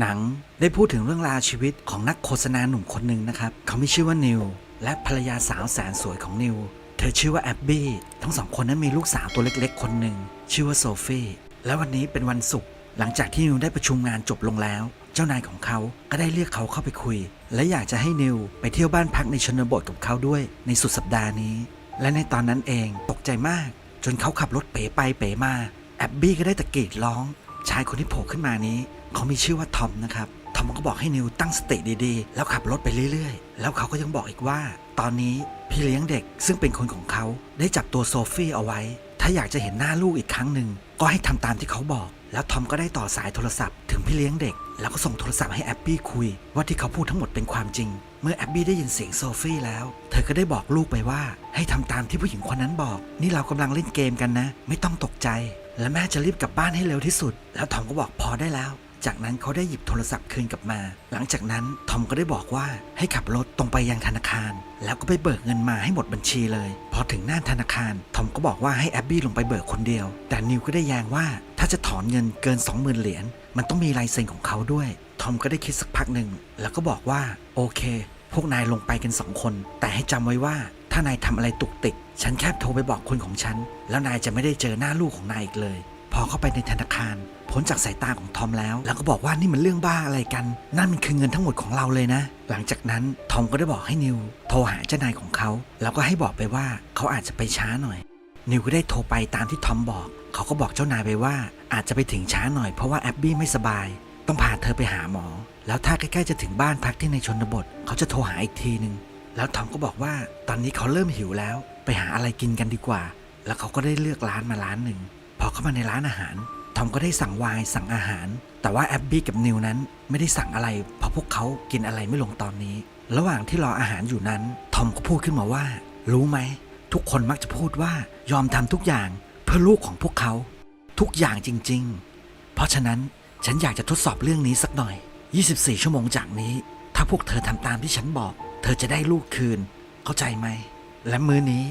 หนังได้พูดถึงเรื่องราวชีวิตของนักโฆษณาหนุ่มคนหนึ่งนะครับ เขาไมีชื่อว่านิว และภรรยาสาวแสนสวยของนิว เธอชื่อว่าแอบบี้ทั้งสองคนนั้นมีลูกสาวตัวเล็กๆ คนหนึ่งชื่อว่าโซฟีและวันนี้เป็นวันศุกร์หลังจากที่นิวได้ประชุมงานจบลงแล้ว เจ้านายของเขาก็ได้เรียกเขาเข้าไปคุย และอยากจะให้นิวไปเที่ยวบ้านพักในชนบทกับเขาด้วย ในสุดสัปดาห์นี้ และในตอนนั้นเองตกใจมาก จนเขาขับรถเป๋ไปเป๋มาแอบบี้ก็ได้ตะกรีดร้อง ชายคนที่โผล่ขึ้นมานี้ เขามีชื่อว่าทอมนะครับทอมก็บอกให้นิวตั้งสติดีๆ แล้วขับรถไปเรื่อยๆ แล้วเขาก็ยังบอกอีกว่า ตอนนี้พี่เลี้ยงเด็กซึ่งเป็นคนของเขาได้จับตัวโซฟี่เอาไว้ ถ้าอยากจะเห็นหน้าลูกอีกครั้งหนึ่งก็ให้ทำตามที่เขาบอก แล้วทอมก็ได้ต่อสายโทรศัพท์ถึงพี่เลี้ยงเด็ก แล้วก็ส่งโทรศัพท์ให้แอบบี้คุย ว่าที่เขาพูดทั้งหมดเป็นความจริง เมื่อแอบบี้ได้ยินเสียงโซฟี่แล้ว เธอก็ได้บอกลูกไปว่า ให้ทำตามที่ผู้หญิงคนนั้นบอก นี่เรากำลังเล่นเกมกันนะ ไม่ต้องตกใจ และแม่จะรีบกลับบ้านให้เร็วที่สุด แล้วทอมก็บอกพอได้แล้ว จากนั้นเขาได้หยิบโทรศัพท์คืนกลับมา หลังจากนั้นทอมก็ได้บอกว่าให้ขับรถตรงไปยังธนาคาร แล้วก็ไปเบิกเงินมาให้หมดบัญชีเลย พอถึงหน้าธนาคารทอมก็บอกว่าให้แอบบี้ลงไปเบิกคนเดียว แต่นิวก็ได้แย้งว่าถ้าจะถอนเงินเกิน 20,000 เหรียญมันต้องมีลายเซ็นของเขาด้วย ทอมก็ได้คิดสักพักหนึ่งแล้วก็บอกว่าโอเค พวกนายลงไปกันสองคน แต่ให้จำไว้ว่าถ้านายทำอะไรตุกติก ฉันแค่โทรไปบอกคนของฉัน แล้วนายจะไม่ได้เจอหน้าลูกของนายอีกเลย พอเข้าไปในธนาคารพ้นจากสายตาของทอมแล้ว แล้วก็บอกว่านี่มันเรื่องบ้าอะไรกัน นั่นมันคือเงินทั้งหมดของเราเลยนะ หลังจากนั้นทอมก็ได้บอกให้นิว โทรหาเจ้านายของเขา แล้วก็ให้บอกไปว่าเขาอาจจะไปช้าหน่อย นิวก็ได้โทรไปตามที่ทอมบอก เขาก็บอกเจ้านายไปว่า อาจจะไปถึงช้าหน่อยเพราะว่าแอบบี้ไม่สบาย ต้องพาเธอไปหาหมอ แล้วถ้าใกล้ๆจะถึงบ้านพักที่ในชนบท เขาจะโทรหาอีกทีหนึ่งแล้วทอมก็บอกว่าตอนนี้เขาเริ่มหิวแล้ว ไปหาอะไรกินกันดีกว่า แล้วเขาก็ได้เลือกร้านมาร้านหนึ่ง พอเข้ามาในร้านอาหาร ทอมก็ได้สั่งไวน์สั่งอาหาร แต่ว่าแอบบี้กับนิวนั้นไม่ได้สั่งอะไร เพราะพวกเขากินอะไรไม่ลงตอนนี้ ระหว่างที่รออาหารอยู่นั้น ทอมก็พูดขึ้นมาว่า รู้ไหม ทุกคนมักจะพูดว่ายอมทำทุกอย่างเพื่อลูกของพวกเขา ทุกอย่างจริง ๆ เพราะฉะนั้นฉันอยากจะทดสอบเรื่องนี้สักหน่อย 24 ชั่วโมงจากนี้ ถ้าพวกเธอทำตามที่ฉันบอก เธอจะได้ลูกคืน เข้าใจไหม และมื้อนี้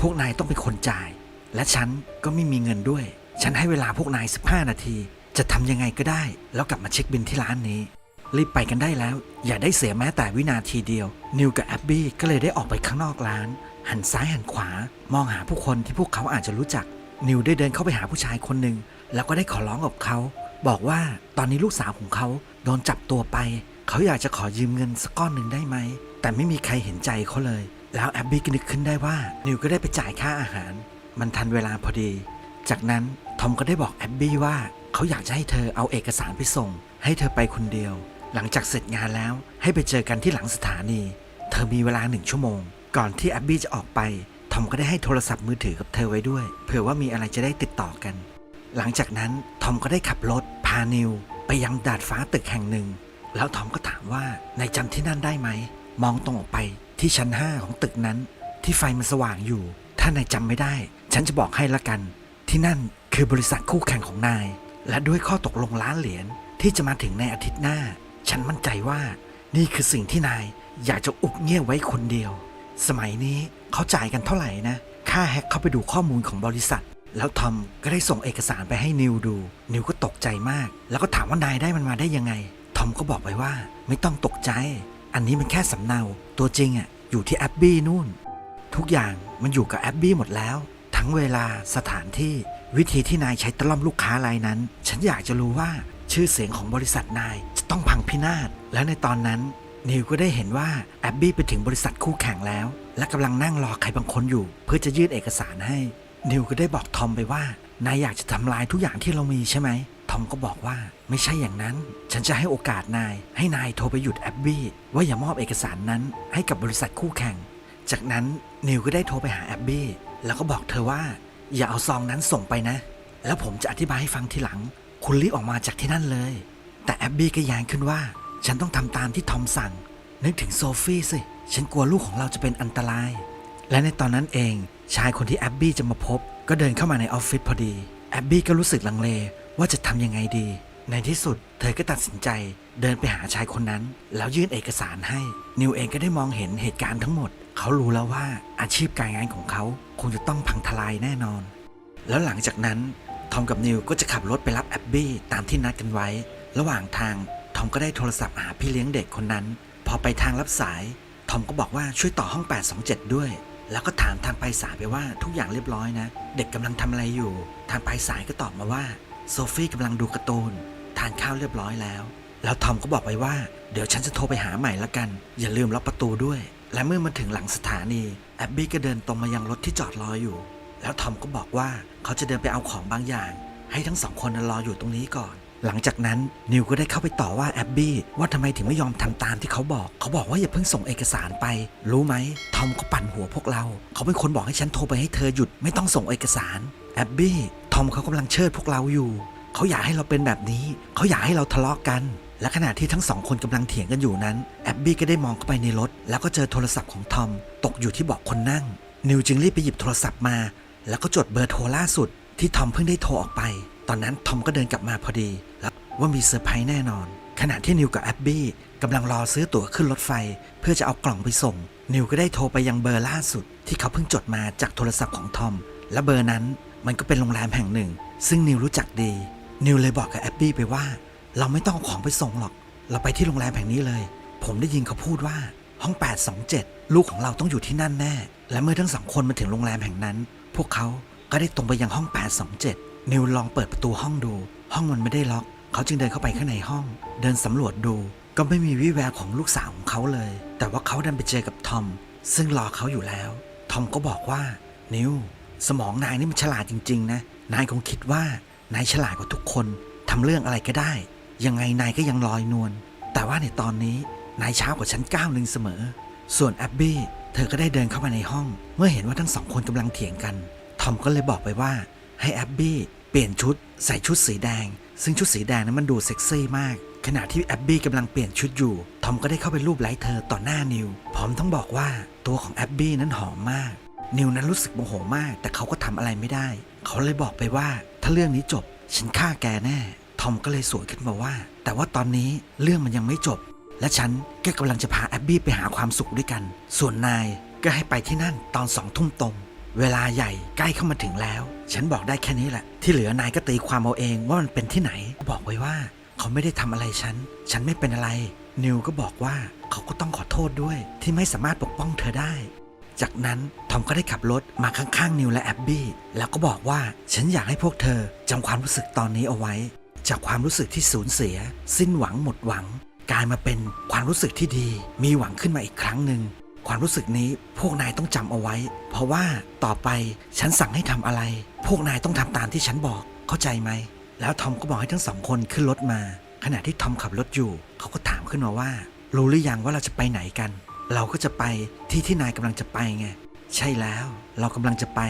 พวกนายต้องเป็นคนจ่าย และฉันก็ไม่มีเงินด้วย ฉันให้เวลาพวกนาย 15 นาที จะทำยังไงก็ได้ แล้วกลับมาเช็คบินที่ร้านนี้ รีบไปกันได้แล้ว อย่าได้เสียแม้แต่วินาทีเดียว นิวกับแอบบี้ก็เลยได้ออกไปข้างนอกร้าน หันซ้ายหันขวา มองหาผู้คนที่พวกเขาอาจจะรู้จัก นิวได้เดินเข้าไปหาผู้ชายคนหนึ่งแล้วก็ได้ขอร้องกับเขา บอกว่าตอนนี้ลูกสาวของเขาโดนจับตัวไป เขาอยากจะขอยืมเงินสักก้อนหนึ่งได้ไหม แต่ไม่มีใครเห็นใจเขาเลย แล้วแอบบี้ก็นึกขึ้นได้ว่า นิวก็ได้ไปจ่ายค่าอาหาร มันทันเวลาพอดี จากนั้นทอมก็ได้บอกแอบบี้ว่าเขาอยากจะให้เธอเอาเอกสารไปส่ง ให้เธอไปคนเดียว หลังจากเสร็จงานแล้วให้ไปเจอกันที่หลังสถานี เธอมีเวลาหนึ่งชั่วโมง ก่อนที่แอบบี้จะออกไปทอมก็ได้ให้โทรศัพท์มือถือกับเธอไว้ด้วย เผื่อว่ามีอะไรจะได้ติดต่อกัน หลังจากนั้นทอมก็ได้ขับรถพานิว ไปยังดาดฟ้าตึกแห่งหนึ่ง แล้วทอมก็ถามว่านายจำที่นั่นได้ไหม มองตรงออกไปที่ชั้นห้าของตึกนั้น ที่ไฟมันสว่างอยู่ ถ้านายจำไม่ได้ ฉันจะบอกให้ละกัน ที่นั่นคือบริษัทคู่แข่งของนาย และด้วยข้อตกลงล้านเหรียญที่จะมาถึงในอาทิตย์หน้า ฉันมั่นใจว่านี่คือสิ่งที่นายอยากจะอุบเงียบไว้คนเดียว สมัยนี้เขาจ่ายกันเท่าไหร่นะ ค่าแฮกเข้าไปดูข้อมูลของบริษัท แล้วทอมก็ได้ส่งเอกสารไปให้นิวดู นิวก็ตกใจมาก แล้วก็ถามว่านายได้มันมาได้ยังไง ทอมก็บอกไปว่าไม่ต้องตกใจ อันนี้มันแค่สำเนา ตัวจริงอะอยู่ที่แอบบี้นู่น ทุกอย่างมันอยู่กับแอบบี้หมดแล้ว ทั้งเวลาสถานที่วิธีที่นายใช้ตะล่อมลูกค้ารายนั้น ฉันอยากจะรู้ว่าชื่อเสียงของบริษัทนายจะต้องพังพินาศและในตอนนั้น นิวก็ได้เห็นว่าแอบบี้ไปถึงบริษัทคู่แข่งแล้ว และกำลังนั่งรอใครบางคนอยู่ เพื่อจะยื่นเอกสารให้ นิวก็ได้บอกทอมไปว่านายอยากจะทำลายทุกอย่างที่เรามีใช่ไหมทอมก็บอกว่าไม่ใช่อย่างนั้น ฉันจะให้โอกาสนาย ให้นายโทรไปหยุดแอบบี้ว่าอย่ามอบเอกสารนั้นให้กับบริษัทคู่แข่ง จากนั้นนิวก็ได้โทรไปหาแอบบี้ แล้วก็บอกเธอว่า อย่าเอาซองนั้นส่งไปนะ แล้วผมจะอธิบายให้ฟังทีหลัง คุณรีบออกมาจากที่นั่นเลย แต่แอบบี้ก็แย้งขึ้นว่า ฉันต้องทำตามที่ทอมสั่ง นึกถึงโซฟี่สิ ฉันกลัวลูกของเราจะเป็นอันตราย และในตอนนั้นเอง ชายคนที่แอบบี้จะมาพบ ก็เดินเข้ามาในออฟฟิศพอดี แอบบี้ก็รู้สึกลังเลว่าจะทำยังไงดี ในที่สุด เธอก็ตัดสินใจ เดินไปหาชายคนนั้น แล้วยื่นเอกสารให้ นิวเองก็ได้มองเห็นเหตุการณ์ทั้งหมด เขารู้แล้วว่าอาชีพการงานของเขาคงจะต้องพังทลายแน่นอน แล้วหลังจากนั้นทอมกับนิวก็จะขับรถไปรับแอบบี้ตามที่นัดกันไว้ ระหว่างทางทอมก็ได้โทรศัพท์หาพี่เลี้ยงเด็กคนนั้น พอไปทางรับสายทอมก็บอกว่าช่วยต่อห้อง 827 ด้วย แล้วก็ถามทางไปสายไปว่าทุกอย่างเรียบร้อยนะ เด็กกำลังทำอะไรอยู่ ทางไปสายก็ตอบมาว่าโซฟี่กำลังดูการ์ตูนทานข้าวเรียบร้อยแล้ว แล้วทอมก็บอกไปว่า เดี๋ยวฉันจะโทรไปหาใหม่ละกัน อย่าลืมล็อกประตูด้วย และเมื่อมาถึงหลังสถานีแอบบี้ก็เดินตรงมายังรถที่จอดรออยู่ แล้วทอมก็บอกว่าเขาจะเดินไปเอาของบางอย่าง ให้ทั้งสองคนรออยู่ตรงนี้ก่อน หลังจากนั้นนิวก็ได้เข้าไปต่อว่าแอบบี้ว่าทำไมถึงไม่ยอมทำตามที่เขาบอก เขาบอกว่าอย่าเพิ่งส่งเอกสารไป รู้ไหมทอมก็ปั่นหัวพวกเรา เขาเป็นคนบอกให้ฉันโทรไปให้เธอหยุดไม่ต้องส่งเอกสารแอบบี้ทอมเขากำลังเชิดพวกเราอยู่ เขาอยากให้เราเป็นแบบนี้ เขาอยากให้เราทะเลาะกัน และขณะที่ทั้งสองคนกำลังเถียงกันอยู่นั้นแอบบี้ก็ได้มองเข้าไปในรถ แล้วก็เจอโทรศัพท์ของทอม ตกอยู่ที่เบาะคนนั่ง นิวจึงรีบไปหยิบโทรศัพท์มา แล้วก็จดเบอร์โทรล่าสุด ที่ทอมเพิ่งได้โทรออกไป ตอนนั้นทอมก็เดินกลับมาพอดี แล้วว่ามีเซอร์ไพรส์แน่นอน ขณะที่นิวกับแอบบี้กำลังรอซื้อตั๋วขึ้นรถไฟ เพื่อจะเอากล่องไปส่ง นิวก็ได้โทรไปยังเบอร์ล่าสุด ที่เขาเพิ่งจดมาจากโทรศัพท์ของทอม และเบอร์นั้นมันก็เป็นโรงแรมแห่งหนึ่ง ซึ่งนิวรู้จักดี นิวเลยบอกกับแอบบี้ไปว่า เราไม่ต้องเอาของไปส่งหรอก เราไปที่โรงแรมแห่งนี้เลย ผมได้ยินเขาพูดว่าห้อง 827 ลูกของเราต้องอยู่ที่นั่นแน่ และเมื่อทั้งสองคนมาถึงโรงแรมแห่งนั้น พวกเขาก็ได้ตรงไปยังห้อง 827 นิวลองเปิดประตูห้องดู ห้องมันไม่ได้ล็อก เขาจึงเดินเข้าไปข้างในห้อง เดินสำรวจดู ก็ไม่มีวี่แววของลูกสาวของเขาเลย แต่ว่าเขาดันไปเจอกับทอม ซึ่งรอเขาอยู่แล้ว ทอมก็บอกว่า นิวสมองนายนี่มันฉลาดจริง ๆ นะ นายคงคิดว่านายฉลาดกว่าทุกคนทำเรื่องอะไรก็ได้ ยังไงนายก็ยังลอยนวล แต่ว่าในตอนนี้นายช้ากว่าฉันก้าวหนึ่งเสมอ ส่วนแอบบี้เธอก็ได้เดินเข้ามาในห้อง เมื่อเห็นว่าทั้งสองคนกำลังเถียงกัน ทอมก็เลยบอกไปว่าให้แอบบี้เปลี่ยนชุดใส่ชุดสีแดง ซึ่งชุดสีแดงนั้นมันดูเซ็กซี่มาก ขณะที่แอบบี้กำลังเปลี่ยนชุดอยู่ ทอมก็ได้เข้าไปรูปไล้เธอต่อหน้านิว พร้อมทั้งบอกว่าตัวของแอบบี้นั้นหอมมาก นิวนั้นรู้สึกโมโหมาก แต่เขาก็ทำอะไรไม่ได้ เขาเลยบอกไปว่า ถ้าเรื่องนี้จบฉันฆ่าแกแน่ ทอมก็เลยสวนขึ้นมาว่า แต่ว่าตอนนี้เรื่องมันยังไม่จบ และฉันก็กำลังจะพาแอบบี้ไปหาความสุขด้วยกัน ส่วนนายก็ให้ไปที่นั่นตอนสองทุ่มตรงเวลาใหญ่ใกล้เข้ามาถึงแล้ว ฉันบอกได้แค่นี้แหละ ที่เหลือนายก็ตีความเอาเองว่ามันเป็นที่ไหน บอกไว้ว่า เขาไม่ได้ทำอะไรฉัน ฉันไม่เป็นอะไร นิวก็บอกว่าเขาก็ต้องขอโทษด้วย ที่ไม่สามารถปกป้องเธอได้ จากนั้นทอมก็ได้ขับรถมาข้างๆ นิวและแอบบี้ แล้วก็บอกว่าฉันอยากให้พวกเธอจำความรู้สึกตอนนี้เอาไว้ จากความรู้สึกที่สูญเสีย สิ้นหวังหมดหวังกลายมาเป็นความรู้สึกที่ดี มีหวังขึ้นมาอีกครั้งหนึ่งความรู้สึกนี้พวกนายต้องจำเอาไว้ เพราะว่าต่อไปฉันสั่งให้ทำอะไร พวกนายต้องทำตามที่ฉันบอกเข้าใจไหม แล้วทอมก็บอกให้ทั้งสองคนขึ้นรถมา ขณะที่ทอมขับรถอยู่เขาก็ถามขึ้นมาว่า รู้หรือยังว่าเราจะไปไหนกัน เราก็จะไปที่ที่นายกำลังจะไปไง ใช่แล้วเรากำลังจะไป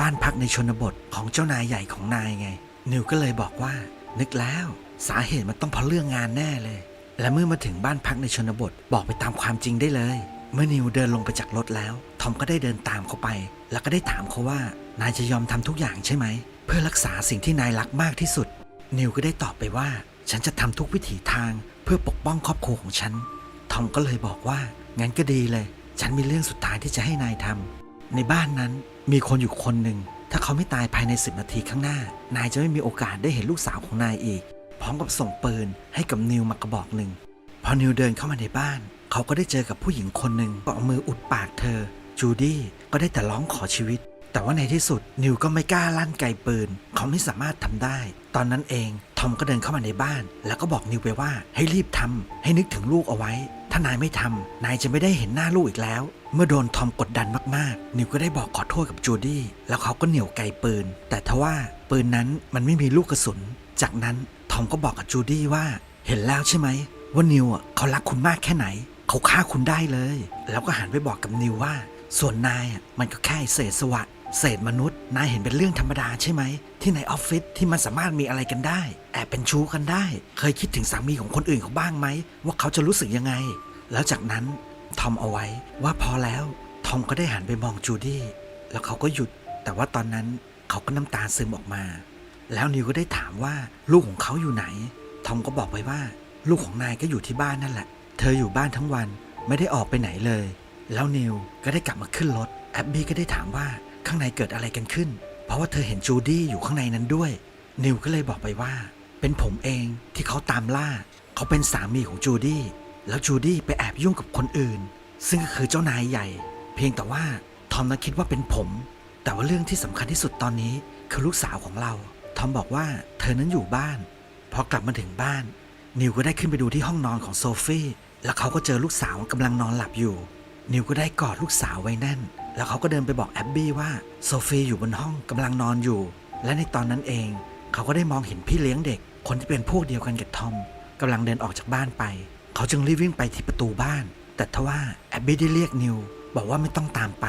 บ้านพักในชนบทของเจ้านายใหญ่ของนายไง นิวก็เลยบอกว่า นึกแล้ว สาเหตุมันต้องเพราะเรื่องงานแน่เลย และเมื่อมาถึงบ้านพักในชนบทบอกไปตามความจริงได้เลย เมื่อนิวเดินลงไปจากรถแล้ว ทอมก็ได้เดินตามเขาไป แล้วก็ได้ถามเขาว่านายจะยอมทำทุกอย่างใช่ไหม เพื่อรักษาสิ่งที่นายรักมากที่สุด นิวก็ได้ตอบไปว่า ฉันจะทำทุกวิถีทาง เพื่อปกป้องครอบครัวของฉัน ทอมก็เลยบอกว่างั้นก็ดีเลย ฉันมีเรื่องสุดท้ายที่จะให้นายทำในบ้านนั้นมีคนอยู่คนหนึ่ง ถ้าเขาไม่ตายภายในสิบนาทีข้างหน้า นายจะไม่มีโอกาสได้เห็นลูกสาวของนายอีก พร้อมกับส่งปืนให้กับนิวมากระบอกหนึ่ง พอนิวเดินเข้ามาในบ้าน เขาก็ได้เจอกับผู้หญิงคนหนึ่งก็เอามืออุดปากเธอ จูดี้ก็ได้แต่ร้องขอชีวิต แต่ว่าในที่สุดนิวก็ไม่กล้าลั่นไกปืน เขาไม่สามารถทำได้ ตอนนั้นเองทอมก็เดินเข้ามาในบ้าน แล้วก็บอกนิวไปว่าให้รีบทำให้นึกถึงลูกเอาไว้ ถ้านายไม่ทำนายจะไม่ได้เห็นหน้าลูกอีกแล้ว เมื่อโดนทอมกดดันมากๆ นิวก็ได้บอกขอโทษกับจูดี้ แล้วเขาก็เหนี่ยวไกปืน แต่ทว่าปืนนั้นมันไม่มีลูกกระสุน จากนั้นทอมก็บอกกับจูดี้ว่า เห็นแล้วใช่ไหมว่านิวอะเขารักคุณมากแค่ไหน เขาฆ่าคุณได้เลย แล้วก็หันไปบอกกับนิวว่า ส่วนนายอะมันก็แค่เศษสวะเศษมนุษย์ นายเห็นเป็นเรื่องธรรมดาใช่ไหม ที่ในออฟฟิศที่มันสามารถมีอะไรกันได้ แอบเป็นชู้กันได้ เคยคิดถึงสามีของคนอื่นเขาบ้างไหม ว่าเขาจะรู้สึกยังไง แล้วจากนั้น ทอมเอาไว้ว่าพอแล้ว ทอมก็ได้หันไปมองจูดี้แล้วเขาก็หยุด แต่ว่าตอนนั้นเขาก็น้ำตาซึมออกมา แล้วนิวก็ได้ถามว่าลูกของเขาอยู่ไหน ทอมก็บอกไปว่า ลูกของนายก็อยู่ที่บ้านนั่นแหละ เธออยู่บ้านทั้งวันไม่ได้ออกไปไหนเลย แล้วนิวก็ได้กลับมาขึ้นรถแอบบี้ก็ได้ถามว่าข้างในเกิดอะไรกันขึ้น เพราะว่าเธอเห็นจูดี้อยู่ข้างในนั้นด้วย นิวก็เลยบอกไปว่า เป็นผมเองที่เขาตามล่า เขาเป็นสามีของจูดี้ แล้วจูดี้ไปแอบยุ่งกับคนอื่น ซึ่งก็คือเจ้านายใหญ่ เพียงแต่ว่าทอมนั้นคิดว่าเป็นผม แต่ว่าเรื่องที่สำคัญที่สุดตอนนี้คือลูกสาวของเรา ทอมบอกว่าเธอนั้นอยู่บ้าน พอกลับมาถึงบ้าน นิวก็ได้ขึ้นไปดูที่ห้องนอนของโซฟี่แล้วเขาก็เจอลูกสาวกำลังนอนหลับอยู่ นิวก็ได้กอดลูกสาวไว้แน่น แล้วเขาก็เดินไปบอกแอบบี้ว่าโซฟีอยู่บนห้องกำลังนอนอยู่ และในตอนนั้นเอง เขาก็ได้มองเห็นพี่เลี้ยงเด็ก คนที่เป็นพวกเดียวกันกับทอมกำลังเดินออกจากบ้านไป เขาจึงรีบวิ่งไปที่ประตูบ้าน แต่ทว่าแอบบี้ได้เรียกนิว บอกว่าไม่ต้องตามไป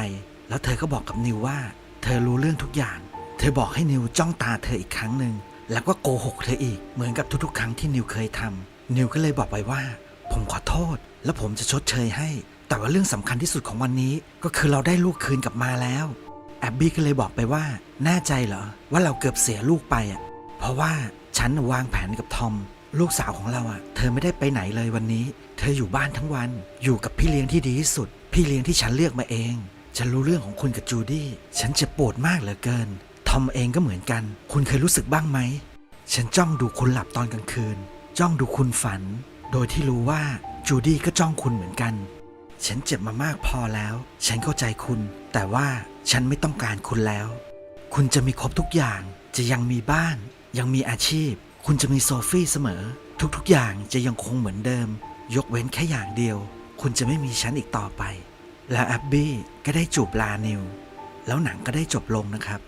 แล้วเธอก็บอกกับนิวว่า เธอรู้เรื่องทุกอย่าง เธอบอกให้นิวจ้องตาเธออีกครั้งหนึ่งแล้วก็โกหกเธออีกเหมือนกับทุกๆ ครั้งที่นิวเคยทำนิวก็เลยบอกไปว่า ผมขอโทษ แล้วผมจะชดเชยให้ แต่ว่าเรื่องสำคัญที่สุดของวันนี้ ก็คือเราได้ลูกคืนกลับมาแล้วแอบบี้ก็เลยบอกไปว่าแน่ใจเหรอว่าเราเกือบเสียลูกไปอะเพราะว่าฉันวางแผนกับทอม ลูกสาวของเราอะ เธอไม่ได้ไปไหนเลยวันนี้ เธออยู่บ้านทั้งวัน อยู่กับพี่เลี้ยงที่ดีที่สุด พี่เลี้ยงที่ฉันเลือกมาเอง ฉันรู้เรื่องของคุณกับจูดี้ฉันเจ็บปวดมากเหลือเกิน ทอมเองก็เหมือนกัน คุณเคยรู้สึกบ้างไหม ฉันจ้องดูคุณหลับตอนกลางคืน จ้องดูคุณฝัน โดยที่รู้ว่าจูดี้ก็จ้องคุณเหมือนกัน ฉันเจ็บมามากพอแล้ว ฉันเข้าใจคุณ แต่ว่าฉันไม่ต้องการคุณแล้ว คุณจะมีครบทุกอย่าง จะยังมีบ้าน ยังมีอาชีพ คุณจะมีโซฟี่เสมอ ทุกๆ อย่างจะยังคงเหมือนเดิม ยกเว้นแค่อย่างเดียว คุณจะไม่มีฉันอีกต่อไป และแอบบี้ก็ได้จูบลานิว แล้วหนังก็ได้จบลงนะครับ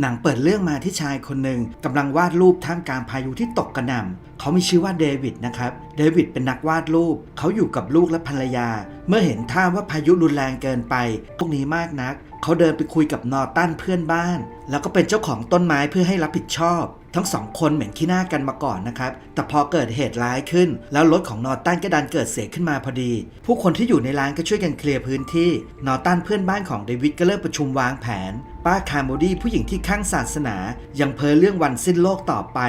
หนังเปิดเรื่องมาที่ชายคนหนึ่งกำลังวาดรูปท่ามกลางพายุที่ตกกระหน่ำเขามีชื่อว่าเดวิดนะครับ เดวิดเป็นนักวาดรูป เขาอยู่กับลูกและภรรยา เมื่อเห็นท่าว่าพายุรุนแรงเกินไป พวกนี้มากนัก เขาเดินไปคุยกับนอตันเพื่อนบ้าน แล้วก็เป็นเจ้าของต้นไม้เพื่อให้รับผิดชอบ ทั้งสองคนเหม็นขี้หน้ากันมาก่อนนะครับ แต่พอเกิดเหตุร้ายขึ้น แล้วรถของนอตันก็ดันเกิดเสียขึ้นมาพอดี ผู้คนที่อยู่ในร้านก็ช่วยกันเคลียร์พื้นที่ นอตันเพื่อนบ้านของเดวิดก็เริ่มประชุมวางแผน ป้าคาร์โมดีผู้หญิงที่ข้างศาสนา ยังเพ้อเรื่องวันสิ้นโลกต่อไป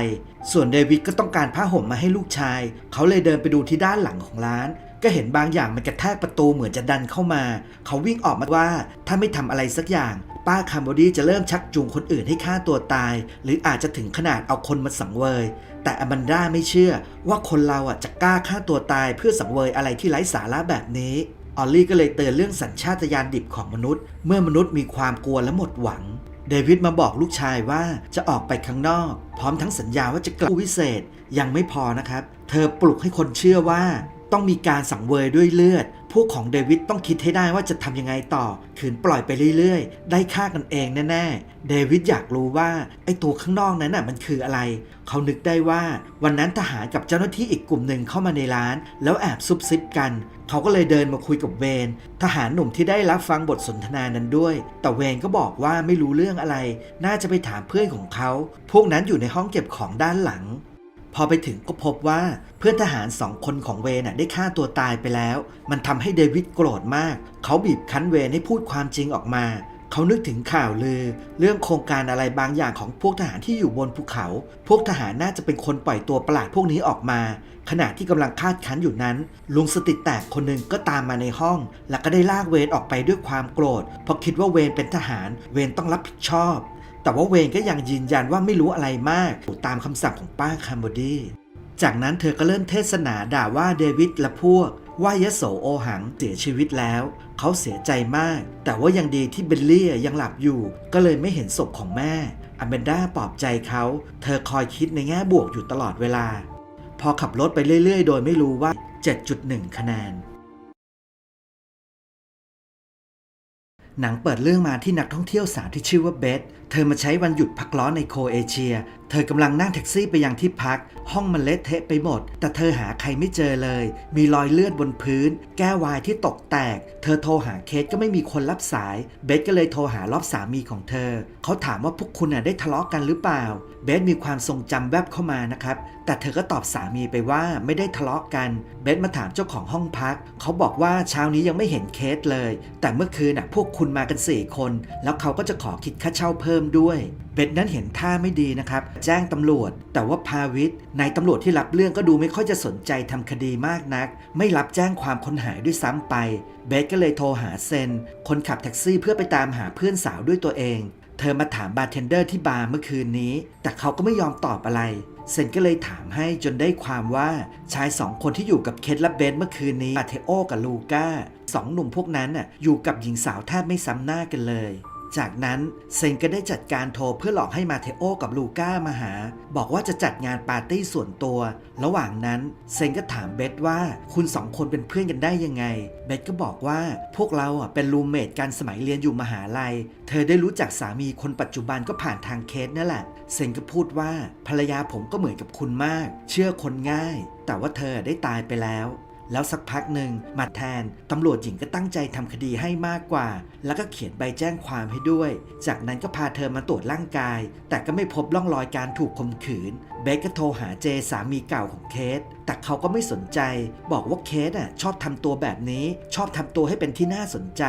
ส่วนเดวิดก็ต้องการผ้าห่มมาให้ลูกชาย เขาเลยเดินไปดูที่ด้านหลังของร้าน ก็เห็นบางอย่างมันกระแทกประตูเหมือนจะดันเข้ามา เขาวิ่งออกมาว่า ถ้าไม่ทำอะไรสักอย่าง ป้าคาร์โมดีจะเริ่มชักจูงคนอื่นให้ฆ่าตัวตาย หรืออาจจะถึงขนาดเอาคนมาสังเวย แต่อแมนด้าไม่เชื่อ ว่าคนเราอะจะกล้าฆ่าตัวตายเพื่อสังเวยอะไรที่ไร้สาระแบบนี้ออลลี่ก็เลยเตือนเรื่องสัญชาตญาณดิบของมนุษย์ เมื่อมนุษย์มีความกลัวและหมดหวัง เดวิดมาบอกลูกชายว่าจะออกไปข้างนอก พร้อมทั้งสัญญาว่าจะกลับวิเศษยังไม่พอนะครับ เธอปลุกให้คนเชื่อว่า ต้องมีการสังเวยด้วยเลือด พวกของเดวิดต้องคิดให้ได้ว่าจะทำยังไงต่อ ขืนปล่อยไปเรื่อยๆ ได้ฆ่ากันเองแน่ๆ เดวิดอยากรู้ว่าไอ้ตัวข้างนอกนั้นน่ะมันคืออะไร เขานึกได้ว่า วันนั้นทหารกับเจ้าหน้าที่อีกกลุ่มหนึ่งเข้ามาในร้าน แล้วแอบซุบซิบกัน เขาก็เลยเดินมาคุยกับเวนทหารหนุ่มที่ได้รับฟังบทสนทนานั้นด้วย แต่เวนก็บอกว่าไม่รู้เรื่องอะไร น่าจะไปถามเพื่อนของเขา พวกนั้นอยู่ในห้องเก็บของด้านหลัง พอไปถึงก็พบว่าเพื่อนทหารสองคนของเวน่ะได้ฆ่าตัวตายไปแล้ว มันทำให้เดวิดโกรธมาก เขาบีบคั้นเวนให้พูดความจริงออกมา เขานึกถึงข่าวลือ เรื่องโครงการอะไรบางอย่างของพวกทหารที่อยู่บนภูเขา พวกทหารน่าจะเป็นคนปล่อยตัวประหลาดพวกนี้ออกมา ขณะที่กำลังคาดคั้นอยู่นั้น ลุงสติแตกคนหนึ่งก็ตามมาในห้อง แล้วก็ได้ลากเวนออกไปด้วยความโกรธเพราะคิดว่าเวนเป็นทหาร เวนต้องรับผิดชอบ แต่ว่าเวนก็ยังยืนยันว่าไม่รู้อะไรมากตามคำสั่งของป้าคามบดี จากนั้นเธอก็เริ่มเทศนาด่าว่าเดวิดและพวก ว่ายโสโอหังเสียชีวิตแล้ว เขาเสียใจมาก แต่ว่ายังดีที่เบลลี่ยังหลับอยู่ ก็เลยไม่เห็นศพของแม่อแมนดาปลอบใจเขา เธอคอยคิดในแง่บวกอยู่ตลอดเวลา พอขับรถไปเรื่อย ๆ โดยไม่รู้ว่า 7.1 คะแนน หนังเปิดเรื่องมาที่นักท่องเที่ยวสาวที่ชื่อว่าเบธเธอมาใช้วันหยุดพักร้อนในโคเอเชียเธอกำลังนั่งแท็กซี่ไปยังที่พัก ห้องมันเละเทะไปหมด แต่เธอหาใครไม่เจอเลย มีรอยเลือดบนพื้น แก้ววายที่ตกแตก เธอโทรหาเคสก็ไม่มีคนรับสาย เบธก็เลยโทรหารอบสามีของเธอ เขาถามว่าพวกคุณน่ะได้ทะเลาะกันหรือเปล่า เบธมีความทรงจำแวบเข้ามานะครับ แต่เธอก็ตอบสามีไปว่าไม่ได้ทะเลาะกัน เบธมาถามเจ้าของห้องพัก เขาบอกว่าเช้านี้ยังไม่เห็นเคสเลย แต่เมื่อคืนน่ะพวกคุณมากันสี่คน แล้วเขาก็จะขอคิดค่าเช่าเพิ่มด้วย เบธนั้นเห็นท่าไม่ดีนะครับ แจ้งตำรวจ แต่ว่าพาวิทนายตำรวจที่รับเรื่องก็ดูไม่ค่อยจะสนใจทำคดีมากนัก ไม่รับแจ้งความคนหายด้วยซ้ำไป เบธก็เลยโทรหาเซน คนขับแท็กซี่เพื่อไปตามหาเพื่อนสาวด้วยตัวเอง เธอมาถามบาร์เทนเดอร์ที่บาร์เมื่อคืนนี้ แต่เขาก็ไม่ยอมตอบอะไรเซนก็เลยถามให้จนได้ความว่าชายสองคนที่อยู่กับเคทและเบนเมื่อคืนนี้มาเทโอกับลูก้าสองหนุ่มพวกนั้นน่ะอยู่กับหญิงสาวแทบไม่ซ้ำหน้ากันเลย จากนั้นเซนก็ได้จัดการโทรเพื่อหลอกให้มาเทโอกับลูก้ามาหา บอกว่าจะจัดงานปาร์ตี้ส่วนตัว ระหว่างนั้นเซนก็ถามเบสว่าคุณสองคนเป็นเพื่อนกันได้ยังไง เบสก็บอกว่าพวกเราเป็นรูมเมทกันสมัยเรียนอยู่มหาลัย เธอได้รู้จักสามีคนปัจจุบันก็ผ่านทางเคสนั่นแหละ เซนก็พูดว่าภรรยาผมก็เหมือนกับคุณมาก เชื่อคนง่าย แต่ว่าเธอได้ตายไปแล้ว แล้วสักพักหนึ่งมาแทนตำรวจหญิงก็ตั้งใจทำคดีให้มากกว่า แล้วก็เขียนใบแจ้งความให้ด้วย จากนั้นก็พาเธอมาตรวจร่างกาย แต่ก็ไม่พบร่องรอยการถูกข่มขืน เบคก็โทรหาเจสามีเก่าของเคส แต่เขาก็ไม่สนใจ บอกว่าเคสอะชอบทำตัวแบบนี้ ชอบทำตัวให้เป็นที่น่าสนใจ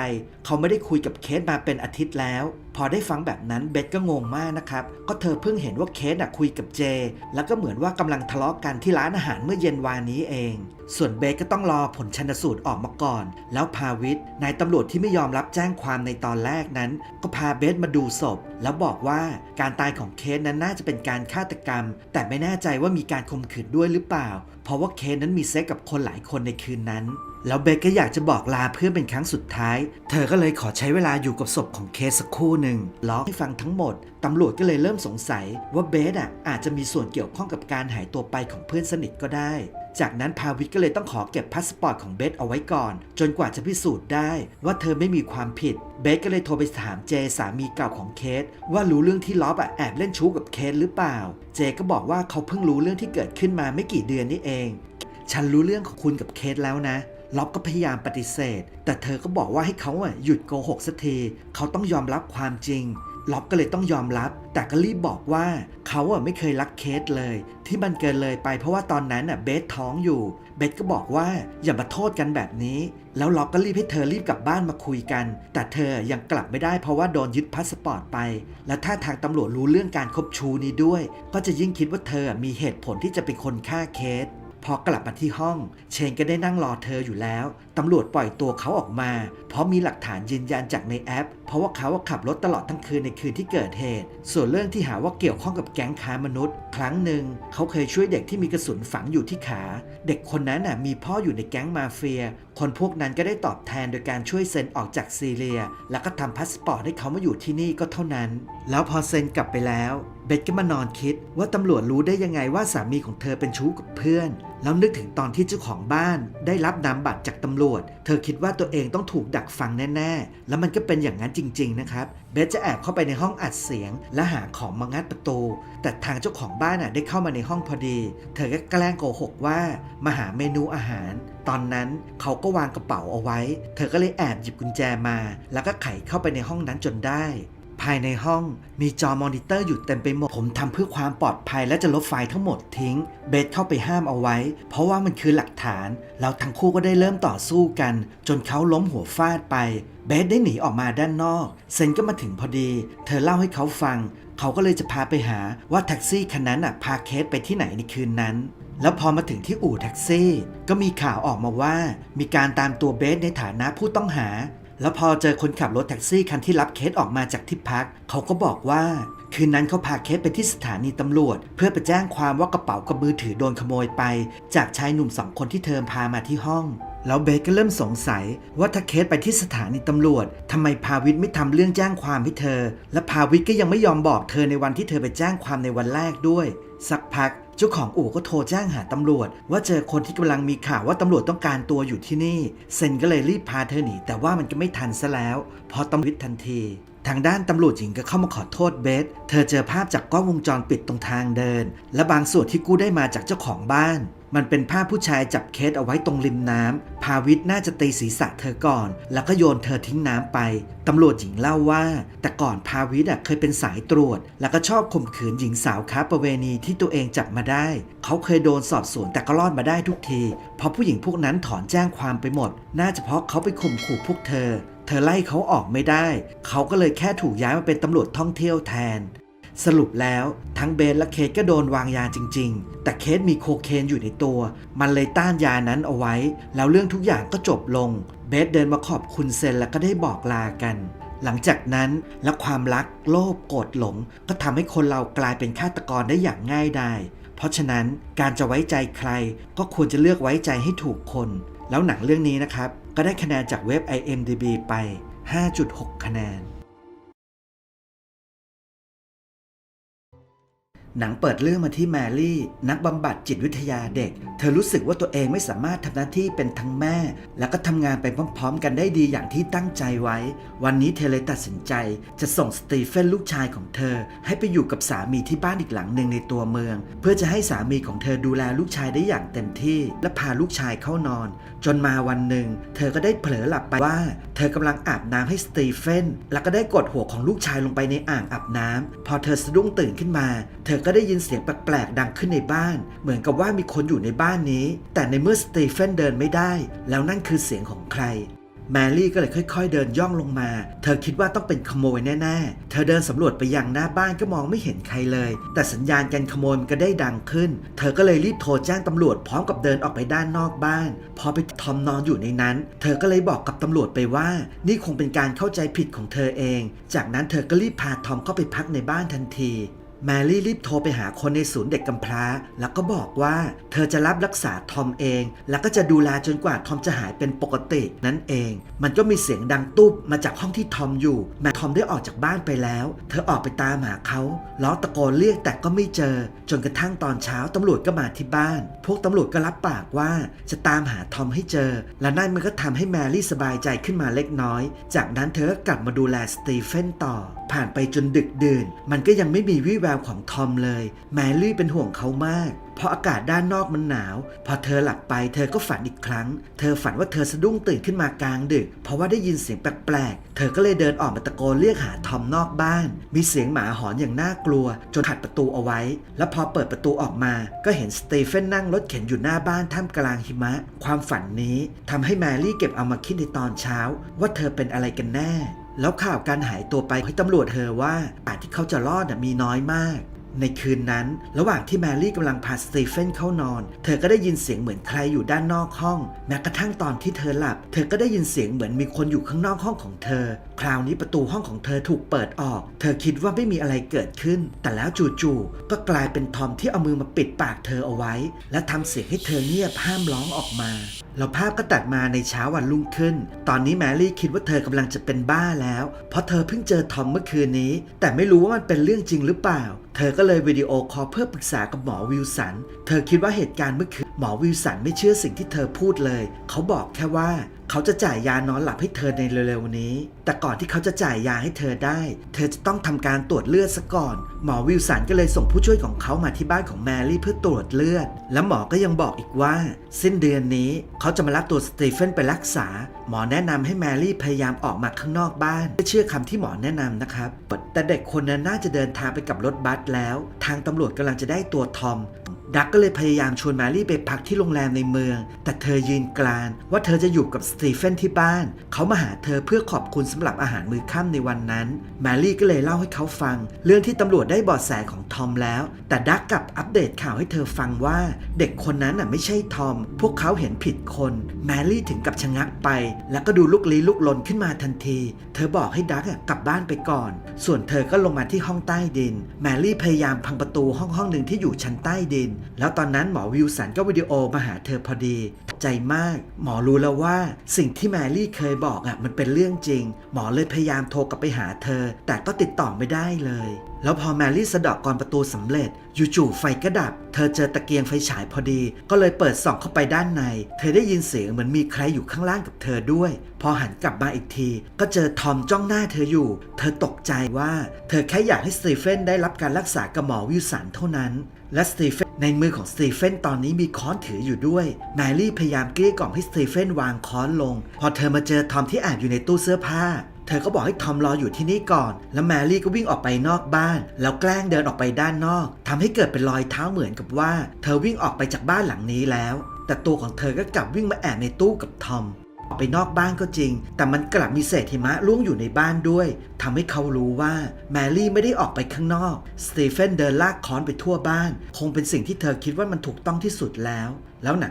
เขาไม่ได้คุยกับเคสมาเป็นอาทิตย์แล้ว พอได้ฟังแบบนั้นเบสก็งงมากนะครับ ก็เธอเพิ่งเห็นว่าเคสอะคุยกับเจ แล้วก็เหมือนว่ากำลังทะเลาะกันที่ร้านอาหารเมื่อเย็นวานนี้เอง ส่วนเบสก็ต้องรอผลชันสูตรออกมาก่อน แล้วพาวิทย์นายตำรวจที่ไม่ยอมรับแจ้งความในตอนแรกนั้น ก็พาเบสมาดูศพ แล้วบอกว่าการตายของเคสนั้นน่าจะเป็นการฆาตกรรม แต่ไม่แน่ใจว่ามีการข่มขืนด้วยหรือเปล่า เพราะว่าเคสนั้นมีเซ็กกับคนหลายคนในคืนนั้น แล้วเบคก็อยากจะบอกลาเพื่อนเป็นครั้งสุดท้าย เธอก็เลยขอใช้เวลาอยู่กับศพของเคสสักครู่หนึ่งล้อให้ฟังทั้งหมดตำรวจก็เลยเริ่มสงสัยว่าเบสอะอาจจะมีส่วนเกี่ยวข้องกับการหายตัวไปของเพื่อนสนิทก็ได้ จากนั้นพาวิทย์ก็เลยต้องขอเก็บพาสปอร์ตของเบสเอาไว้ก่อน จนกว่าจะพิสูจน์ได้ว่าเธอไม่มีความผิด เบสก็เลยโทรไปถามเจสามีเก่าของเคส ว่ารู้เรื่องที่ล็อบอะแอบเล่นชู้กับเคสหรือเปล่า เจก็บอกว่าเขาเพิ่งรู้เรื่องที่เกิดขึ้นมาไม่กี่เดือนนี่เอง ฉันรู้เรื่องของคุณกับเคสแล้วนะล็อบก็พยายามปฏิเสธ แต่เธอก็บอกว่าให้เขาอะหยุดโกหกสักที เขาต้องยอมรับความจริง ล็อบก็เลยต้องยอมรับ แต่ก็รีบบอกว่าเขาอะไม่เคยรักเคสเลย ที่มันเกินเลยไปเพราะว่าตอนนั้นอะเบสท้องอยู่ เบสก็บอกว่าอย่ามาโทษกันแบบนี้ แล้วล็อบก็รีบให้เธอรีบกลับบ้านมาคุยกัน แต่เธอยังกลับไม่ได้เพราะว่าโดนยึดพาสปอร์ตไป และถ้าทางตำรวจรู้เรื่องการคบชูนี้ด้วย ก็จะยิ่งคิดว่าเธอมีเหตุผลที่จะเป็นคนฆ่าเคส พอกลับมาที่ห้อง เชนก็ได้นั่งรอเธออยู่แล้ว ตำรวจปล่อยตัวเขาออกมา เพราะมีหลักฐานยืนยันจากในแอป เพราะว่าเขาขับรถตลอดทั้งคืนในคืนที่เกิดเหตุ ส่วนเรื่องที่หาว่าเกี่ยวข้องกับแก๊งค้ามนุษย์ ครั้งหนึ่งเขาเคยช่วยเด็กที่มีกระสุนฝังอยู่ที่ขา เด็กคนนั้นน่ะมีพ่ออยู่ในแก๊งมาเฟีย คนพวกนั้นก็ได้ตอบแทนโดยการช่วยเซ็นออกจากซีเรีย แล้วก็ทำพาสปอร์ตให้เขามาอยู่ที่นี่ก็เท่านั้น แล้วพอเซ็นกลับไปแล้ว เบสก็มานอนคิดว่าตำรวจรู้ได้ยังไงว่าสามีของเธอเป็นชู้กับเพื่อน แล้วนึกถึงตอนที่เจ้าของบ้าน ได้รับนามบัตรจากตำรวจ เธอคิดว่าตัวเองต้องถูกดักฟังแน่ๆ แล้วมันก็เป็นอย่างนั้นจริง ๆ นะครับ เบสจะแอบเข้าไปในห้องอัดเสียง และหาของมางัดประตู แต่ทางเจ้าของบ้านน่ะได้เข้ามาในห้องพอดี เธอก็แกล้งโกหกว่ามาหาเมนูอาหาร ตอนนั้นเขาก็วางกระเป๋าเอาไว้ เธอก็เลยแอบหยิบกุญแจมา แล้วก็ไขเข้าไปในห้องนั้นจนได้ ภายในห้องมีจอมอนิเตอร์อยู่เต็มไปหมด ผมทำเพื่อความปลอดภัยและจะลบไฟล์ทั้งหมดทิ้ง เบสเข้าไปห้ามเอาไว้ เพราะว่ามันคือหลักฐานแล้วทั้งคู่ก็ได้เริ่มต่อสู้กัน จนเขาล้มหัวฟาดไป เบสได้หนีออกมาด้านนอก เซนก็มาถึงพอดี เธอเล่าให้เขาฟัง เขาก็เลยจะพาไปหาว่าแท็กซี่คันนั้นอะพาเคสไปที่ไหนในคืนนั้นแล้วพอมาถึงที่อู่แท็กซี่ ก็มีข่าวออกมาว่า มีการตามตัวเบสในฐานะผู้ต้องหา แล้วพอเจอคนขับรถแท็กซี่คันที่รับเคสออกมาจากที่พัก เขาก็บอกว่า คืนนั้นเขาพาเคสไปที่สถานีตำรวจ เพื่อไปแจ้งความว่ากระเป๋ากับมือถือโดนขโมยไป จากชายหนุ่มสองคนที่เธอพามาที่ห้อง แล้วเบสก็เริ่มสงสัยว่าถ้าเคสไปที่สถานีตำรวจทำไมพาวิทไม่ทำเรื่องแจ้งความให้เธอ และพาวิทก็ยังไม่ยอมบอกเธอในวันที่เธอไปแจ้งความในวันแรกด้วย สักพักเจ้าของอู่ก็โทรแจ้งหาตำรวจ ว่าเจอคนที่กำลังมีข่าวว่าตำรวจต้องการตัวอยู่ที่นี่ เซนก็เลยรีบพาเธอหนีแต่ว่ามันก็ไม่ทันซะแล้ว พอตำรวจทันที ทางด้านตำรวจหญิงก็เข้ามาขอโทษเบส เธอเจอภาพจากกล้องวงจรปิดตรงทางเดิน และบางส่วนที่กู้ได้มาจากเจ้าของบ้าน มันเป็นภาพผู้ชายจับเคสเอาไว้ตรงริมน้ำพาวิทน่าจะตีศีรษะเธอก่อน แล้วก็โยนเธอทิ้งน้ำไป ตำรวจหญิงเล่าว่า แต่ก่อนพาวิทย์อะเคยเป็นสายตรวจ แล้วก็ชอบข่มขืนหญิงสาวค้าประเวณีที่ตัวเองจับมาได้ เขาเคยโดนสอบสวนแต่ก็รอดมาได้ทุกที เพราะผู้หญิงพวกนั้นถอนแจ้งความไปหมด น่าจะเพราะเขาไปข่มขู่พวกเธอ เธอไล่เขาออกไม่ได้ เขาก็เลยแค่ถูกย้ายมาเป็นตำรวจท่องเที่ยวแทน สรุปแล้วทั้งเบนและเคสก็โดนวางยาจริง ๆ แต่เคสมีโคเคนอยู่ในตัว มันเลยต้านยานั้นเอาไว้ แล้วเรื่องทุกอย่างก็จบลง เบสเดินมาขอบคุณเซนแล้วก็ได้บอกลากัน หลังจากนั้นและความรักโลภโกรธหลง ก็ทำให้คนเรากลายเป็นฆาตกรได้อย่างง่ายดายเพราะฉะนั้นการจะไว้ใจใคร ก็ควรจะเลือกไว้ใจให้ถูกคน แล้วหนังเรื่องนี้นะครับ ก็ได้คะแนนจากเว็บ IMDB ไป 5.6 คะแนน หนังเปิดเรื่องมาที่แมรี่ นักบำบัดจิตวิทยาเด็ก เธอรู้สึกว่าตัวเองไม่สามารถทำหน้าที่เป็นทั้งแม่ แล้วก็ทำงานไปพร้อม ๆ กันได้ดีอย่างที่ตั้งใจไว้ วันนี้เธอเลยตัดสินใจ จะส่งสตีเฟนลูกชายของเธอ ให้ไปอยู่กับสามีที่บ้านอีกหลังหนึ่งในตัวเมือง เพื่อจะให้สามีของเธอดูแลลูกชายได้อย่างเต็มที่ และพาลูกชายเข้านอน จนมาวันหนึ่ง เธอก็ได้เผลอหลับไปว่า เธอกำลังอาบน้ำให้สตีเฟนแล้วก็ได้กดหัวของลูกชายลงไปในอ่างอาบน้ำพอเธอสะดุ้งตื่นขึ้นมา เธอก็็ได้ยินเสียงแปลกๆดังขึ้นในบ้าน เหมือนกับว่ามีคนอยู่ในบ้านนี้ แต่ในเมื่อสตีเฟนเดินไม่ได้ แล้วนั่นคือเสียงของใครแมรี่ก็เลยค่อย ๆ เดินย่องลงมา เธอคิดว่าต้องเป็นขโมยแน่ๆ เธอเดินสำรวจไปยังหน้าบ้านก็มองไม่เห็นใครเลย แต่สัญญาณการขโมยมันก็ได้ดังขึ้น เธอก็เลยรีบโทรแจ้งตำรวจพร้อมกับเดินออกไปด้านนอกบ้าน พอไปทอมนอนอยู่ในนั้น เธอก็เลยบอกกับตำรวจไปว่า นี่คงเป็นการเข้าใจผิดของเธอเอง จากนั้นเธอก็รีบพาทอมเข้าไปพักในบ้านทันที แมรี่รีบโทรไปหาคนในศูนย์เด็กกำพร้า แล้วก็บอกว่า เธอจะรับรักษาทอมเอง แล้วก็จะดูแลจนกว่าทอมจะหายเป็นปกตินั่นเอง มันก็มีเสียงดังตุ๊บมาจากห้องที่ทอมอยู่ แม่ทอมได้ออกจากบ้านไปแล้ว เธอออกไปตามหาเขาร้อตะโกนเรียกแต่ก็ไม่เจอ จนกระทั่งตอนเช้าตำรวจก็มาที่บ้าน พวกตำรวจก็รับปากว่า จะตามหาทอมให้เจอ และนั่นมันก็ทำให้แมรี่สบายใจขึ้นมาเล็กน้อย จากนั้นเธอก็กลับมาดูแลสตีเฟนต่อ ผ่านไปจนดึกดื่น มันก็ยังไม่มีวี่แววของทอมเลย แมรี่เป็นห่วงเขามาก เพราะอากาศด้านนอกมันหนาว พอเธอหลับไปเธอก็ฝันอีกครั้ง เธอฝันว่าเธอสะดุ้งตื่นขึ้นมากลางดึก เพราะว่าได้ยินเสียงแปลกๆ เธอก็เลยเดินออกมาตะโกนเรียกหาทอมนอกบ้าน มีเสียงหมาหอนอย่างน่ากลัว จนขัดประตูเอาไว้ แล้วพอเปิดประตูออกมา ก็เห็นสเตเฟนนั่งรถเข็นอยู่หน้าบ้านท่ามกลางหิมะ ความฝันนี้ทำให้แมรี่เก็บเอามาคิดในตอนเช้า ว่าเธอเป็นอะไรกันแน่ แล้วข่าวการหายตัวไปให้ตำรวจเธอว่าอาจที่เขาจะรอดมีน้อยมาก ในคืนนั้น ระหว่างที่แมรี่กำลังพาสตีเฟนเข้านอน เธอก็ได้ยินเสียงเหมือนใครอยู่ด้านนอกห้อง แม้กระทั่งตอนที่เธอหลับ เธอก็ได้ยินเสียงเหมือนมีคนอยู่ข้างนอกห้องของเธอ คราวนี้ประตูห้องของเธอถูกเปิดออก เธอคิดว่าไม่มีอะไรเกิดขึ้น แต่แล้วจู่ๆก็กลายเป็นทอมที่เอามือมาปิดปากเธอเอาไว้ และทำเสียงให้เธอเงียบห้ามร้องออกมาแล้วภาพก็ตัดมาในเช้าวันรุ่งขึ้น ตอนนี้แมรี่คิดว่าเธอกำลังจะเป็นบ้าแล้ว เพราะเธอเพิ่งเจอทอมเมื่อคืนนี้ แต่ไม่รู้ว่ามันเป็นเรื่องจริงหรือเปล่า เธอก็เลยวิดีโอคอลเพื่อปรึกษากับหมอวิลสัน เธอคิดว่าเหตุการณ์เมื่อคืนหมอวิลสันไม่เชื่อสิ่งที่เธอพูดเลย เขาบอกแค่ว่า เขาจะจ่ายยานอนหลับให้เธอในเร็วๆนี้ แต่ก่อนที่เขาจะจ่ายยาให้เธอได้ เธอจะต้องทำการตรวจเลือดซะก่อน หมอวิลสันก็เลยส่งผู้ช่วยของเขามาที่บ้านของแมรี่เพื่อตรวจเลือด และหมอก็ยังบอกอีกว่า สิ้นเดือนนี้เขาจะมารับตัวสตีเฟนไปรักษา หมอแนะนำให้แมรี่พยายามออกมาข้างนอกบ้าน เชื่อคำที่หมอแนะนำนะครับ แต่เด็กคนนั้นน่าจะเดินทางไปกับรถบัสแล้ว ทางตำรวจกำลังจะได้ตัวทอม ดักก็เลยพยายามชวนแมรี่ไปพักที่โรงแรมในเมือง แต่เธอยืนกราน ว่าเธอจะอยู่กับสตีเฟนที่บ้าน เขามาหาเธอเพื่อขอบคุณสำหรับอาหารมื้อค่ำในวันนั้นแมรี่ก็เลยเล่าให้เขาฟัง เรื่องที่ตำรวจได้เบาะแสของทอมแล้ว แต่ดักกลับอัปเดตข่าวให้เธอฟังว่า เด็กคนนั้นน่ะไม่ใช่ทอม พวกเขาเห็นผิดคนแมรี่ถึงกับชะงักไป แล้วก็ดูลุกลี้ลุกลนขึ้นมาทันที เธอบอกให้ดักกลับบ้านไปก่อน ส่วนเธอก็ลงมาที่ห้องใต้ดิน แมรี่พยายามพังประตูห้องห้องหนึ่งที่อยู่ชั้นใต้ดินแล้วตอนนั้นหมอวิลสันก็วิดีโอมาหาเธอพอดี ใจมาก หมอรู้แล้วว่าสิ่งที่แมรี่เคยบอกอะมันเป็นเรื่องจริง หมอเลยพยายามโทรกลับไปหาเธอ แต่ก็ติดต่อไม่ได้เลย แล้วพอแมรี่สะดอกกรประตูสำเร็จจู่ๆไฟก็ดับ เธอเจอตะเกียงไฟฉายพอดี ก็เลยเปิดส่องเข้าไปด้านใน เธอได้ยินเสียงเหมือนมีใครอยู่ข้างล่างกับเธอด้วย พอหันกลับมาอีกที ก็เจอทอมจ้องหน้าเธออยู่ เธอตกใจว่า เธอแค่อยากให้สตีเฟนได้รับการรักษากับหมอวิลสันเท่านั้น และสตีเฟนในมือของสตีเฟนตอนนี้มีค้อนถืออยู่ด้วยแมรี่พยายามเกลี้ยกล่อมให้สตีเฟนวางค้อนลง พอเธอมาเจอทอมที่แอบอยู่ในตู้เสื้อผ้า เธอก็บอกให้ทอมรออยู่ที่นี่ก่อน แล้วแมรี่ก็วิ่งออกไปนอกบ้าน แล้วแกล้งเดินออกไปด้านนอกทำให้เกิดเป็นรอยเท้าเหมือนกับว่า เธอวิ่งออกไปจากบ้านหลังนี้แล้ว แต่ตัวของเธอก็กลับวิ่งมาแอบในตู้กับทอม ออกไปนอกบ้านก็จริง แต่มันกลับมีเศษหิมะร่วงอยู่ในบ้านด้วยทำให้เขารู้ว่าแมรี่ไม่ได้ออกไปข้างนอก สตีเฟนเดินลากค้อนไปทั่วบ้าน คงเป็นสิ่งที่เธอคิดว่ามันถูกต้องที่สุดแล้ว แล้วหนัง